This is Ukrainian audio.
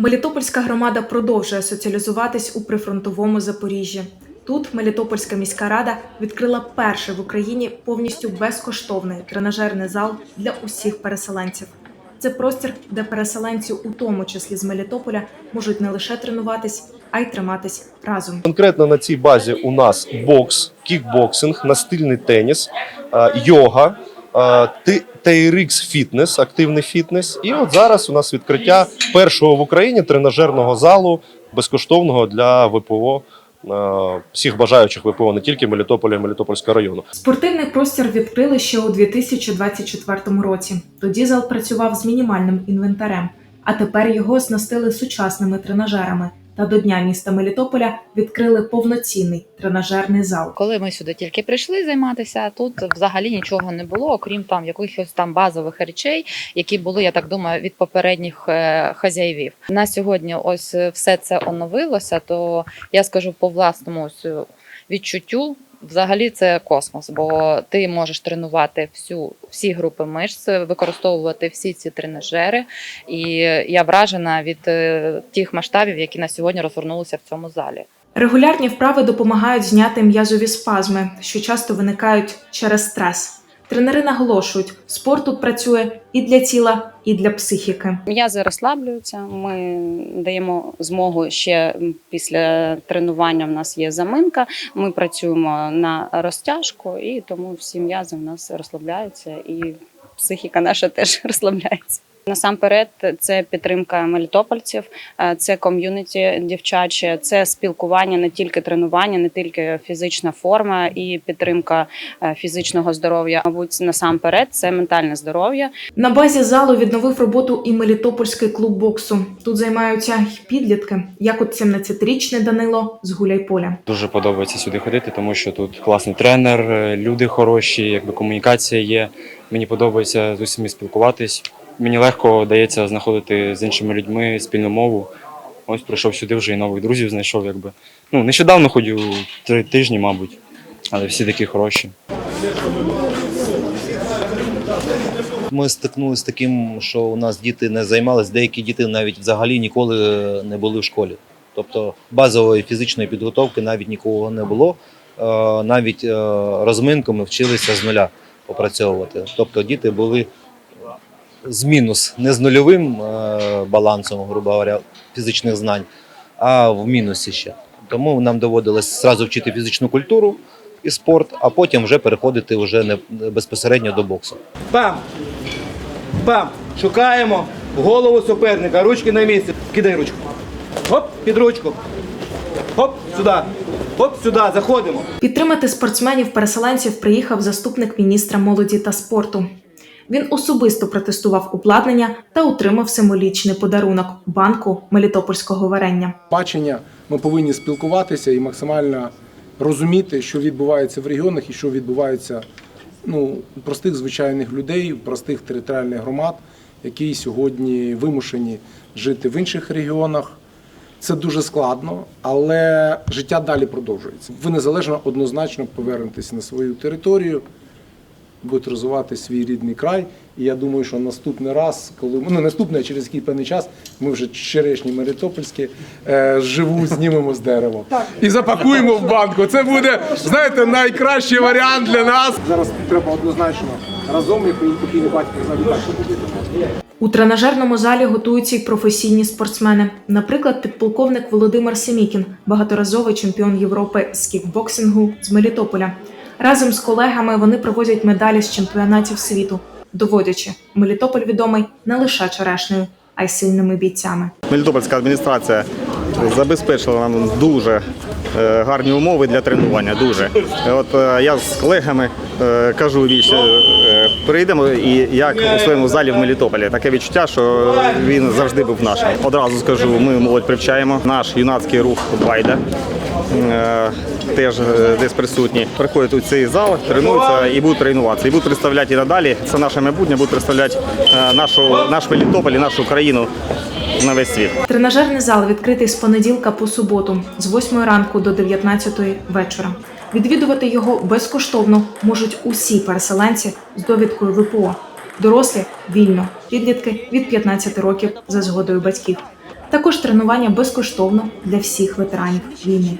Мелітопольська громада продовжує соціалізуватись у прифронтовому Запоріжжі. Тут Мелітопольська міська рада відкрила перший в Україні повністю безкоштовний тренажерний зал для усіх переселенців. Це простір, де переселенці, у тому числі з Мелітополя, можуть не лише тренуватись, а й триматись разом. Конкретно на цій базі у нас бокс, кікбоксинг, настильний теніс, е, йога, TRX фітнес, активний фітнес. І от зараз у нас відкриття першого в Україні тренажерного залу безкоштовного для ВПО. Всіх бажаючих ВПО не тільки Мелітополя і Мелітопольського району. Спортивний простір відкрили ще у 2024 році. Тоді зал працював з мінімальним інвентарем, а тепер його оснастили сучасними тренажерами. Та до дня міста Мелітополя відкрили повноцінний тренажерний зал. Коли ми сюди тільки прийшли займатися, тут взагалі нічого не було, окрім там якихось там базових речей, які були, я так думаю, від попередніх е, хазяївів. На сьогодні ось е, все це оновилося. То я скажу по власному ось, е, відчуттю. Взагалі це космос, бо ти можеш тренувати всю всі групи мишць, використовувати всі ці тренажери. І я вражена від е, тих масштабів, які на сьогодні розгорнулися в цьому залі. Регулярні вправи допомагають зняти м'язові спазми, що часто виникають через стрес. Тренери наголошують, спорт тут працює і для тіла, і для психіки. М'язи розслаблюються. Ми даємо змогу ще після тренування. В нас є заминка. Ми працюємо на розтяжку, і тому всі м'язи в нас розслабляються, і психіка наша теж розслабляється. Насамперед, це підтримка мелітопольців, е, це ком'юніті дівчаче, це спілкування, не тільки тренування, не тільки фізична форма і підтримка е, фізичного здоров'я. Мабуть, насамперед, це ментальне здоров'я. На базі залу відновив роботу і Мелітопольський клуб боксу. Тут займаються й підлітки, як от 17-річний Данило з Гуляйполя. Дуже подобається сюди ходити, тому що тут класний тренер, е, люди хороші, якби комунікація є. Мені подобається з усіма спілкуватись. Мені легко дається знаходити з іншими людьми спільну мову. Ось прийшов сюди вже і нових друзів знайшов. Якби. Ну, нещодавно ходю три тижні, мабуть, але всі такі хороші. Ми стикнулися з таким, що у нас діти не займалися, деякі діти навіть взагалі ніколи не були в школі. Тобто базової фізичної підготовки навіть нікого не було. Е, Навіть е, розминку ми вчилися з нуля опрацьовувати. Тобто діти були з мінус, не з нульовим е, балансом, грубо говоря, фізичних знань, а в мінусі ще. Тому нам доводилось зразу вчити фізичну культуру і спорт, а потім вже переходити вже не безпосередньо до боксу. Бам! Бам! Шукаємо голову суперника, ручки на місці. Кидай ручку. Хоп, під ручку. Хоп, сюди. Хоп, сюди, заходимо. Підтримати спортсменів-переселенців приїхав заступник міністра молоді та спорту. Він особисто протестував обладнання та отримав символічний подарунок банку Мелітопольського варення. бачення ми повинні спілкуватися і максимально розуміти, що відбувається в регіонах і що відбувається ну, у простих звичайних людей, у простих територіальних громад, які сьогодні вимушені жити в інших регіонах. Це дуже складно, але життя далі продовжується. Ви незалежно однозначно повернетеся на свою територію, будете розвивати свій рідний край. І я думаю, що наступний раз, коли ну наступний, а через який певний час, ми вже черешні Мелітопольські е, живу знімемо з дерева і запакуємо в банку. Це буде, знаєте, найкращий варіант для нас. Зараз треба однозначно разом, як мій покійний батько завітати. У тренажерному залі готуються й професійні спортсмени. Наприклад, підполковник Володимир Семікін, багаторазовий чемпіон Європи з кікбоксингу з Мелітополя. Разом з колегами вони привозять медалі з чемпіонатів світу, доводячи, Мелітополь відомий не лише черешнею, а й сильними бійцями. Мелітопольська адміністрація забезпечила нам дуже е, гарні умови для тренування. Дуже от е, я з колегами е, кажу віч, прийдемо і як у своєму залі в Мелітополі. Таке відчуття, що він завжди був нашим. Одразу скажу, ми молодь привчаємо. Наш юнацький рух Байда. Е, Теж е, десь присутні. Приходять у цей зал, тренуються і будуть тренуватися. І будуть представляти і надалі. Це наше майбутнє, будуть представляти е, нашу, наш Мелітополь і нашу країну на весь світ. Тренажерний зал відкритий з понеділка по суботу з 8 ранку до 19 вечора. Відвідувати його безкоштовно можуть усі переселенці з довідкою ВПО. Дорослі вільно, підлітки від 15 років за згодою батьків. Також тренування безкоштовно для всіх ветеранів війни.